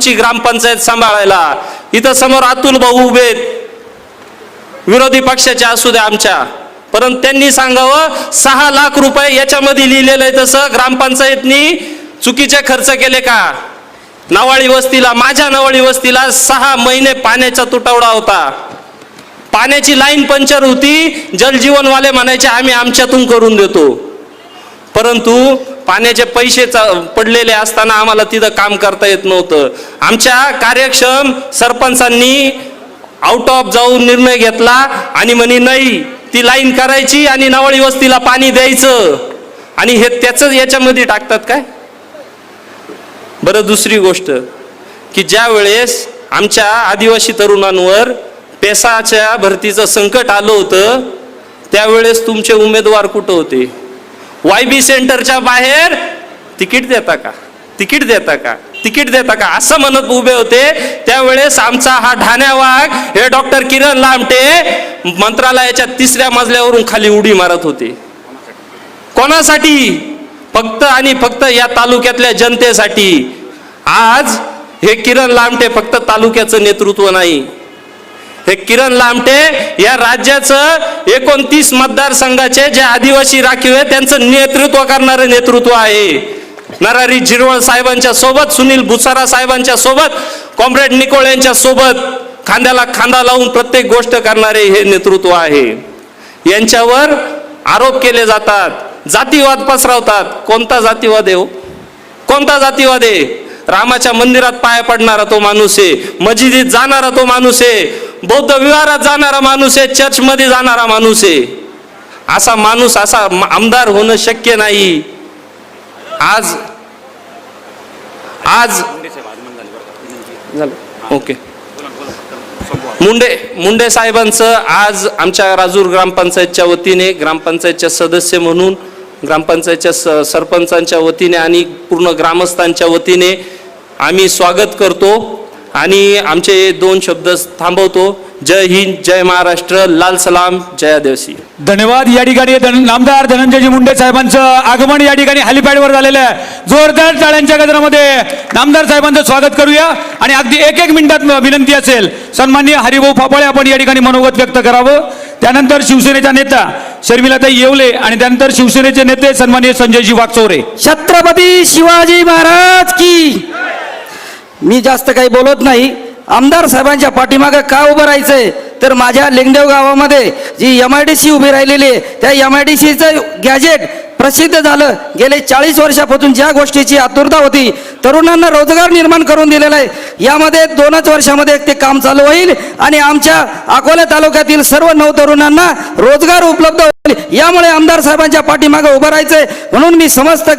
राजापूरची ग्रामपंचायत सांभाळायला. इथं समोर अतुल भाऊ उभे आहेत. विरोधी पक्षाचे असू द्या आमच्या. परंतु त्यांनी सांगावं सहा लाख रुपये याच्यामध्ये लिहिलेलं आहे तसं. ग्रामपंचायतनी चुकीचे खर्च केले का? नवाळी वस्तीला माझ्या नवाळी वस्तीला सहा महिने पाण्याचा तुटवडा होता. पाण्याची लाईन पंचर होती. जलजीवनवाले म्हणायचे आम्ही आमच्यातून करून देतो. परंतु पाण्याचे पैसे पडलेले असताना आम्हाला तिथं काम करता येत नव्हतं. आमच्या कार्यक्षम सरपंचांनी आउट ऑफ जाऊन निर्णय घेतला आणि म्हणे नाही ती लाईन करायची आणि नवळी वस्तीला पाणी द्यायचं. आणि हे त्याच याच्यामध्ये टाकतात काय? बरं दुसरी गोष्ट की ज्या वेळेस आमच्या आदिवासी तरुणांवर पेसाच्या भरतीचं संकट आलं होतं त्यावेळेस तुमचे उमेदवार कुठं होते? वाय बी सेंटरच्या बाहेर तिकीट देता का? तिकीट देता का? तिकीट देता का? असं म्हणत उभे होते. त्यावेळेस आमचा हा ढाण्या वाघ हे डॉक्टर किरण लामटे मंत्रालयाच्या तिसऱ्या मजल्यावरून खाली उडी मारत होते. कोणासाठी? फक्त आणि फक्त या तालुक्यातल्या जनतेसाठी. आज हे किरण लामटे फक्त तालुक्याचं नेतृत्व नाही. हे किरण लामटे या राज्याचं एकोणतीस मतदारसंघाचे जे आदिवासी राखीव आहे त्यांचं नेतृत्व करणारे नेतृत्व आहे. नरारी झिरवळ साहेबांच्या सोबत सुनील भुसारा साहेबांच्या सोबत कॉम्रेड निकोळ यांच्या सोबत खांद्याला खांदा लावून प्रत्येक गोष्ट करणारे हे नेतृत्व आहे. यांच्यावर आरोप केले जातात. जातीवाद पसरवतात. कोणता जातीवाद आहे हो? कोणता जातीवाद आहे? रामाच्या मंदिरात पाया पडणारा तो माणूस आहे. मस्जिदीत जाणारा तो माणूस आहे. बौद्ध विहारात जाणारा माणूस आहे चर्चमध्ये जाणारा माणूस आहे. असा माणूस असा आमदार होणं शक्य नाही. आज आज झालं ओके. मुंडे मुंडे साहेबांचं आज आमच्या राजूर ग्रामपंचायतच्या वतीने ग्रामपंचायतच्या सदस्य म्हणून ग्रामपंचायतच्या स सरपंचांच्या वतीने आणि पूर्ण ग्रामस्थांच्या वतीने आम्ही स्वागत करतो. आणि आमचे दोन शब्द थांबवतो. जय हिंद जय महाराष्ट्र लाल सलाम जय आदिवासी. धन्यवाद. या ठिकाणी धन- नामदार धनंजयजी मुंडे साहेबांचं आगमन या ठिकाणी हॅलिपॅडवर झालेलं आहे. जोरदार टाळ्यांच्या गजरामध्ये नामदार साहेबांचं स्वागत करूया. आणि अगदी एक एक मिनिटात विनंती असेल सन्माननीय हरिभाऊ फापाळे आपण या ठिकाणी मनोगत व्यक्त करावं. त्यानंतर शिवसेनेचा नेता शर्मिलाताई येवले आणि त्यानंतर शिवसेनेचे नेते सन्माननीय संजयजी वागचौरे छत्रपती शिवाजी महाराज की मी जास्त काही बोलत नाही. आमदार साहेबांच्या पाठीमागं का उभं राहायचंय? तर माझ्या लिंगदेव गावामध्ये G M I D C उभी राहिलेली आहे त्या एम आय डी सीचं गॅजेट प्रसिद्ध झालं. गेले चाळीस वर्षापासून ज्या गोष्टीची आतुरता होती तरुणांना रोजगार निर्माण करून दिलेला आहे. यामध्ये दोनच वर्षामध्ये ते काम चालू होईल आणि आमच्या अकोला तालुक्यातील सर्व नऊ तरुणांना रोजगार उपलब्ध होईल. यामुळे आमदार साहेबांच्या पाठीमागे उभं राहायचंय. म्हणून मी समस्त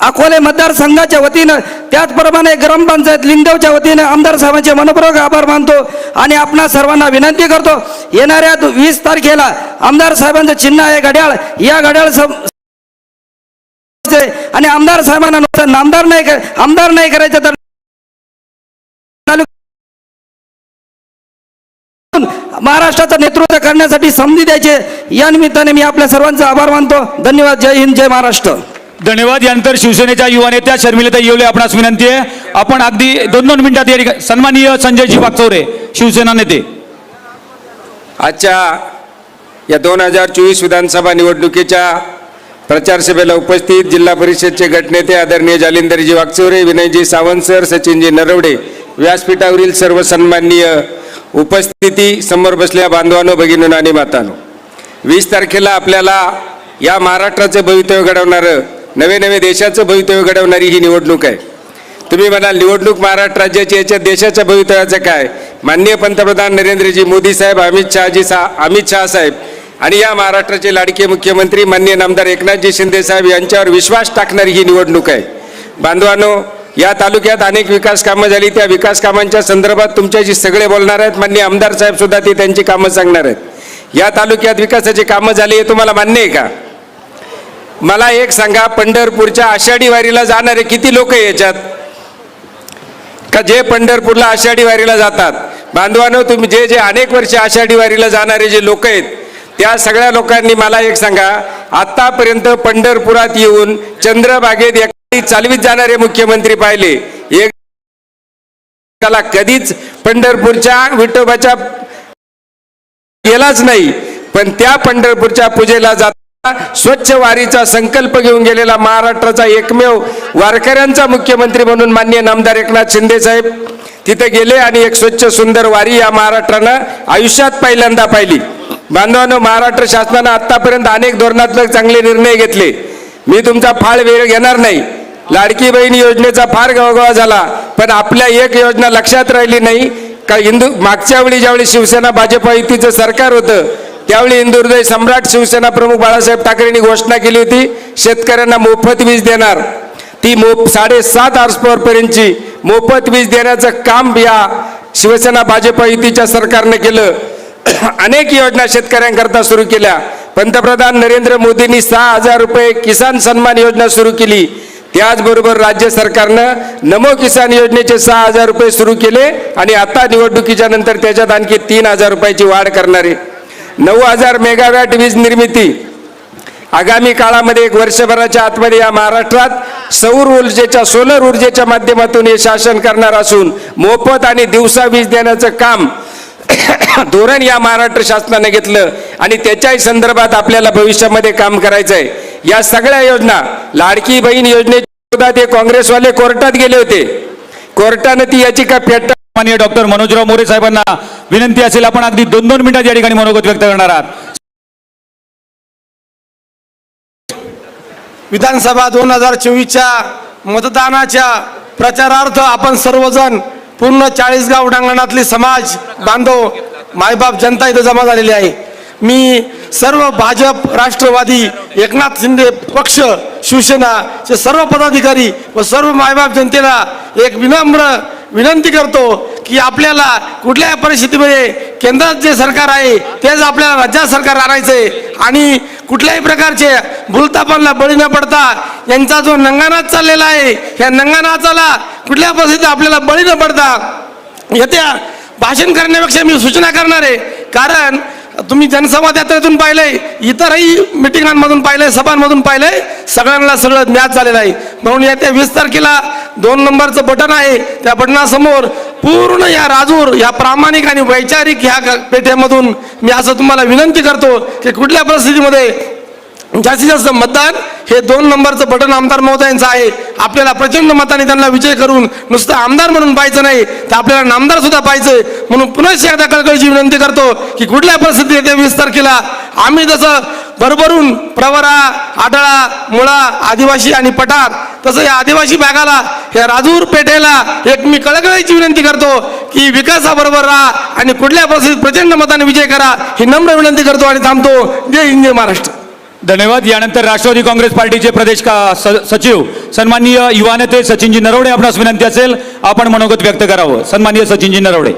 अकोले मतदारसंघाच्या वतीनं त्याचप्रमाणे ग्रामपंचायत लिंगदेवच्या वतीनं आमदार साहेबांचे मनपूर्वक आभार मानतो आणि आपणा सर्वांना विनंती करतो. येणाऱ्या वीस तारखेला आमदार साहेबांचं चिन्ह आहे घड्याळ. या घड्याळ सम- आणि आमदार साहेबांना नुसतं नामदार नाही कर- आमदार नाही करायचं तर महाराष्ट्राचं नेतृत्व करण्यासाठी संधी द्यायचे या निमित्ताने मी आपल्या सर्वांचा आभार मानतो धन्यवाद जय हिंद जय महाराष्ट्र धन्यवाद यानंतर शिवसेनेच्या युवा नेत्या शर्मिलता येवले आपणास विनंती आहे आपण अगदी दोन दोन मिनिटात या सन्माननीय संजयजी वागचौरे शिवसेना नेते आजच्या या दोन हजार चोवीस विधानसभा निवडणुकीच्या प्रचार सभेला उपस्थित जिल्हा परिषदचे गटनेते आदरणीय जालिंदरजी वागचौरे विनयजी सावंत सर सचिनजी नरवडे व्यासपीठावरील सर्व सन्माननीय उपस्थिती समोर बसल्या बांधवानो भगिनीनो आणि मातानो वीस तारखेला आपल्याला या महाराष्ट्राचं भवितव्य घडवणारं नवे नवे देशाचं भवितव्य घडवणारी ही निवडणूक आहे. तुम्ही म्हणाल निवडणूक महाराष्ट्र राज्याची याच्या देशाच्या भवितव्याचं काय? माननीय पंतप्रधान नरेंद्रजी मोदी साहेब अमित शहाजी सा अमित शहा साहेब आणि या महाराष्ट्राचे लाडके मुख्यमंत्री माननीय नामदार एकनाथजी शिंदे साहेब यांच्यावर विश्वास टाकणारी ही निवडणूक आहे. बांधवांनो या तालुक्यात अनेक विकास कामं झाली त्या विकास कामांच्या संदर्भात तुमच्याशी सगळे बोलणार आहेत. माननीय आमदार साहेब सुद्धा ते त्यांची कामं सांगणार आहेत. या तालुक्यात विकासाची कामं झाली हे तुम्हाला मान्य आहे का? मला एक सांगा पंढरपूरच्या आषाढी वारीला जाणारे किती लोक आहे याच्यात? का जे पंढरपूरला आषाढी वारीला जातात? बांधवानो तुम्ही जे जे अनेक वर्ष आषाढी वारीला जाणारे जे लोक आहेत त्या सगळ्या लोकांनी मला एक सांगा आतापर्यंत पंढरपुरात येऊन चंद्रबागेत एखादी चालवीत जाणारे मुख्यमंत्री पाहिले एक त्याला कधीच पंढरपूरच्या विठोबाच्या गेलाच नाही पण त्या पंढरपूरच्या पूजेला जाताना स्वच्छ वारीचा संकल्प घेऊन गेलेला महाराष्ट्राचा एकमेव वारकऱ्यांचा मुख्यमंत्री म्हणून मान्य नामदार एकनाथ शिंदे साहेब तिथे गेले आणि एक स्वच्छ सुंदर वारी या महाराष्ट्रानं आयुष्यात पहिल्यांदा पाहिली. बांधवांनो महाराष्ट्र शासनानं आतापर्यंत अनेक धोरणात्मक चांगले निर्णय घेतले. मी तुमचा फाळ वेळ घेणार नाही. लाडकी बहीण योजनेचा फार गवगवा झाला पण आपल्या एक योजना लक्षात राहिली नाही. का हिंदू मागच्या वेळी ज्यावेळी शिवसेना भाजप युतीचं सरकार होतं त्यावेळी हिंदुहृदय सम्राट शिवसेना प्रमुख बाळासाहेब ठाकरेंनी घोषणा केली होती शेतकऱ्यांना मोफत वीज देणार. ती मोफ साडेसात हॉर्स पर्यंतची मोफत वीज देण्याचं काम या शिवसेना भाजप युतीच्या सरकारनं केलं. अनेक योजना शेतकऱ्यांकरता सुरू केल्या. पंतप्रधान नरेंद्र मोदींनी सहा हजार रुपये किसान सन्मान योजना सुरू केली. त्याचबरोबर राज्य सरकारनं नमो किसान योजनेचे सहा हजार रुपये सुरू केले आणि आता निवडणुकीच्या नंतर त्याच्यात आणखी तीन हजार रुपयाची वाढ करणार आहे. नऊ हजार मेगावॅट वीज निर्मिती. आगामी काळामध्ये एक वर्षभराच्या आतमध्ये या महाराष्ट्रात सौर ऊर्जेच्या सोलर ऊर्जेच्या माध्यमातून हे शासन करणार असून मोफत आणि दिवसा वीज देण्याचं काम धोरण या महाराष्ट्र शासनाने घेतलं आणि त्याच्याही संदर्भात आपल्याला भविष्यामध्ये काम करायचं आहे या सगळ्या योजना लाडकी बहीण योजनेच्या विरोधात हे काँग्रेसवाले कोर्टात गेले होते. कोर्टाने ती याचिका फेटा माननीय डॉक्टर मनोजराव मोरे साहेबांना विनंती असेल आपण अगदी दोन दोन मिनिटात या ठिकाणी मनोगत व्यक्त करणार आहात. विधानसभा दोन हजार चोवीसच्या मतदानाच्या प्रचारार्थ आपण सर्वजण पूर्ण चाळीसगाव डांगणातले समाज बांधव मायबाप जनता इथं जमा झालेली आहे. मी सर्व भाजप राष्ट्रवादी एकनाथ शिंदे पक्ष शिवसेनाचे सर्व पदाधिकारी व सर्व मायबाप जनतेला एक विनम्र विनंती करतो की आपल्याला कुठल्याही परिस्थितीमध्ये केंद्रात जे सरकार आहे तेच आपल्याला राज्यात सरकार आणायचं आहे आणि कुठल्याही प्रकारचे भूलतापांना बळी न पडता यांचा जो नंगानाच चाललेला आहे या नंगानाचाला कुठल्या परिस्थितीत आपल्याला बळी न पडता येत्या भाषण करण्यापेक्षा मी सूचना करणार आहे. कारण तुम्ही जनसंवाद यात्रेतून पाहिलंय इतरही मिटिंगांमधून पाहिलंय सभांमधून पाहिलंय सगळ्यांना सगळं ज्ञात झालेलं आहे. म्हणून येत्या वीस तारखेला दोन नंबरचं बटन आहे त्या बटनासमोर पूर्ण या राजूर या प्रामाणिक आणि वैचारिक ह्या ग- पेठेमधून मी असं तुम्हाला विनंती करतो की कुठल्या परिस्थितीमध्ये जास्तीत जास्त मतदान हे दोन नंबरचं बटन आमदार महोदयांचं आहे. आपल्याला प्रचंड मताने त्यांना विजय करून नुसतं आमदार म्हणून पाहायचं नाही तर आपल्याला नामदार सुद्धा पाहिजे म्हणून पुन्हा एकदा कळकळीची विनंती करतो की कुठल्या परिस्थितीत येत्या वीस तारखेला आम्ही जसं भरभरून प्रवरा आडळा मुळा आदिवासी आणि पठार तसं या आदिवासी भागाला या राजूर पेठेला एक मी कळकळीची विनंती करतो की विकासाबरोबर राहा आणि कुठल्या परिस्थितीत प्रचंड मताने विजय करा ही नम्र विनंती करतो आणि थांबतो. जय हिंद जय महाराष्ट्र. धन्यवाद. यानंतर राष्ट्रवादी काँग्रेस पार्टीचे प्रदेश का स- सचिव सन्माननीय युवा नेते सचिनजी नरवडे आपणास विनंती असेल आपण मनोगत व्यक्त करावं. सन्माननीय सचिनजी नरवडे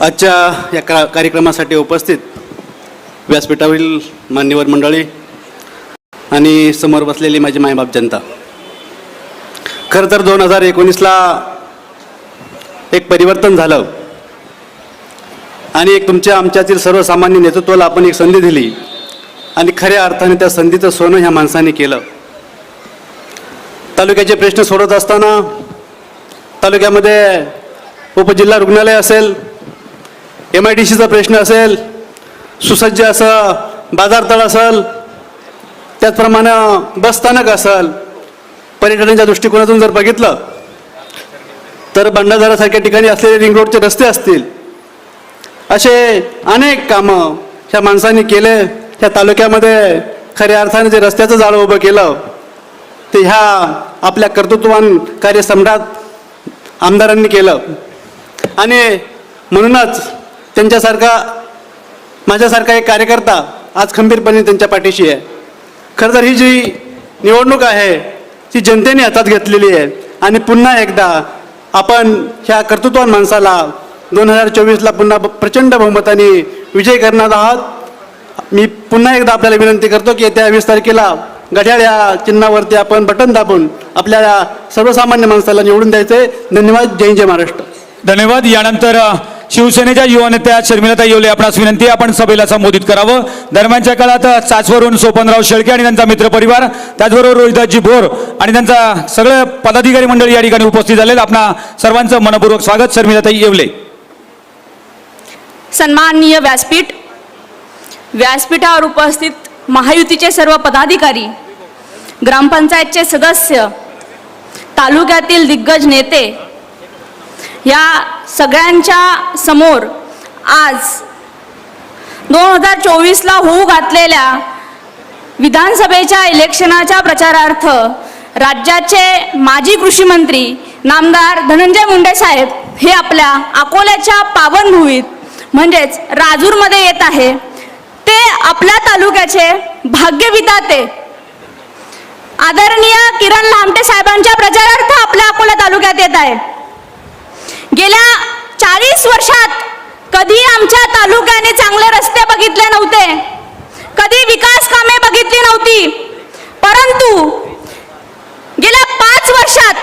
आजच्या या का कार्यक्रमासाठी उपस्थित व्यासपीठावरील मान्यवर मंडळी आणि समोर बसलेली माझी मायबाप जनता. खरं तर दोन हजार एकोणीसला एक परिवर्तन झालं आणि एक तुमच्या आमच्यातील सर्वसामान्य नेतृत्वाला आपण एक संधी दिली आणि खऱ्या अर्थाने त्या संधीचं सोनं ह्या माणसाने केलं. तालुक्याचे प्रश्न सोडत असताना तालुक्यामध्ये उपजिल्हा रुग्णालय असेल एम आय डी सीचा प्रश्न असेल सुसज्ज असं बाजारतळ असेल त्याचप्रमाणे बसस्थानक असेल. पर्यटनाच्या दृष्टिकोनातून जर बघितलं तर भंडारदरासारख्या ठिकाणी असलेले रिंग रोडचे रस्ते असतील. असे अनेक कामं ह्या माणसांनी केले ह्या तालुक्यामध्ये खऱ्या अर्थाने जे रस्त्याचं जाळं उभं केलं ते ह्या आपल्या कर्तृत्ववान कार्यसम्राट आमदारांनी केलं. आणि म्हणूनच त्यांच्यासारखा माझ्यासारखा एक कार्यकर्ता आज खंबीरपणे त्यांच्या पाठीशी आहे. खरं तर ही जी निवडणूक आहे ती जनतेने हातात घेतलेली आहे. आणि पुन्हा एकदा आपण ह्या कर्तृत्वान माणसाला दोन हजार चोवीसला पुन्हा ब- प्रचंड बहुमताने विजय करणार आहात. मी पुन्हा एकदा आपल्याला विनंती करतो की येत्या वीस तारखेला घड्याळ या चिन्हावरती आपण बटन दाबून आपल्या सर्वसामान्य माणसाला निवडून द्यायचे धन्यवाद. जय जय महाराष्ट्र. धन्यवाद. यानंतर शिवसेनेच्या युवा नेत्या शर्मिलाताई येवले. आपणास विनंती आपण सभेला संबोधित करावं. दरम्यानच्या काळात चाचवरून सोपनराव शेळके आणि त्यांचा मित्रपरिवार त्याचबरोबर रोहिदासजी भोर आणि त्यांचा सगळं पदाधिकारी मंडळी या ठिकाणी उपस्थित झालेलं आपणा सर्वांचं मनपूर्वक स्वागत. शर्मिलाताई येवले. सन्माननीय व्यासपीठ व्यासपीठावर उपस्थित महायुतीचे सर्व पदाधिकारी ग्रामपंचायतचे सदस्य तालुक्यातील दिग्गज नेते या सगळ्यांच्या समोर आज दोन हजार चोवीसला होऊ घातलेल्या विधानसभेच्या इलेक्शनाच्या प्रचारार्थ राज्याचे माजी कृषी मंत्री नामदार धनंजय मुंडे साहेब हे आपल्या अकोल्याच्या पावनभूमीत म्हणजेच राजूरमध्ये येत आहे. ते आपल्या तालुक्याचे भाग्यविधाते. आदरणीय किरण लामटे साहेबांच्या प्रचारार्थ आपल्या अकोला तालुक्यात येत आहे. गेल्या चाळीस वर्षात कधी आमच्या तालुक्याने चांगले रस्ते बघितले नव्हते. कधी विकास कामे बघितली नव्हती. परंतु गेल्या पाच वर्षात